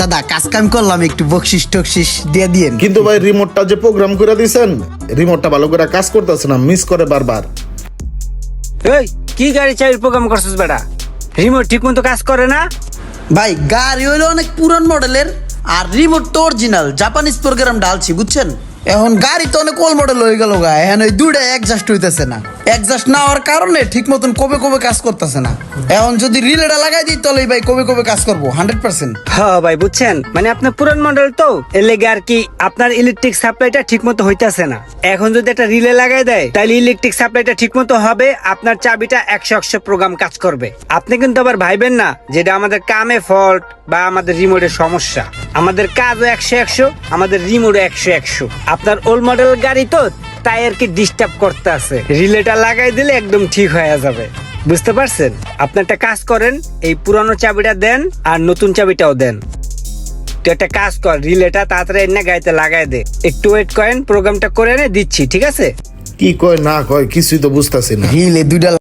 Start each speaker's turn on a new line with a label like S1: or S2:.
S1: দাদা কাজ কাম করলাম একটু বকশিস টকশিস দিয়ে দিয়েন।
S2: কিন্তু ভাই রিমোটটা যে প্রোগ্রাম করে দিয়েছেন রিমোটটা ভালো করে কাজ করতেছে না মিস করে বারবার।
S3: এই কি গাড়ি চাই প্রোগ্রাম করছিস বেটা? রিমোট ঠিক মতো কাজ করে না?
S1: ভাই গাড়ি হইল অনেক পুরান মডেলের আর রিমোট তো অরিজিনাল জাপানিজ প্রোগ্রাম ডালছি বুঝছেন? এখন গাড়ি তো অনেক ওল্ড মডেল হয়ে গেল গা, এখন ওই দুইটা একজাস্ট হইতেছে না। একজাস্ট না হওয়ার কারণে ঠিক মতন কবে কবে কাজ করতেছে না। এখন যদি রিলেটা লাগাই দিই তাহলে ভাই কবে কবে কাজ করব হান্ড্রেড পার্সেন্ট
S3: হ্যাঁ ভাই, বুঝছেন? মানে আপনার পুরান মডেল তো লেগে আর কি আপনার ইলেকট্রিক সাপ্লাইটা ঠিক মতো হইতেছে না। এখন যদি একটা রিলে লাগাই দেয়, তাহলে ইলেকট্রিক সাপ্লাইটা ঠিক মতো হবে, আপনার চাবিটা একশো একশো প্রোগ্রাম কাজ করবে। আপনি কিন্তু আবার ভাইবেন না যেটা আমাদের কামে ফল্ট বা আমাদের রিমোটের সমস্যা। আমাদের কাজও একশো একশো আমাদের রিমোটও একশো একশো। আপনার ওল্ড মডেল গাড়ি তো তাই আর কি ডিস্টার্ব করতে আছে। রিলেটা লাগাই দিলে একদম ঠিক হয়ে যাবে। বুঝতে পারছেন? আপনি একটা কাজ করেন এই পুরানো চাবিটা দেন আর নতুন চাবিটাও দেন। তুই একটা কাজ কর রিলেটা তাড়াতাড়ি এনে গাড়িতে লাগাই দে। একটু ওয়েট করেন প্রোগ্রামটা করে এনে দিচ্ছি ঠিক আছে?
S2: কি কয় না কয় কিছুই তো বুঝতেছি না।
S1: রিলে দুইটা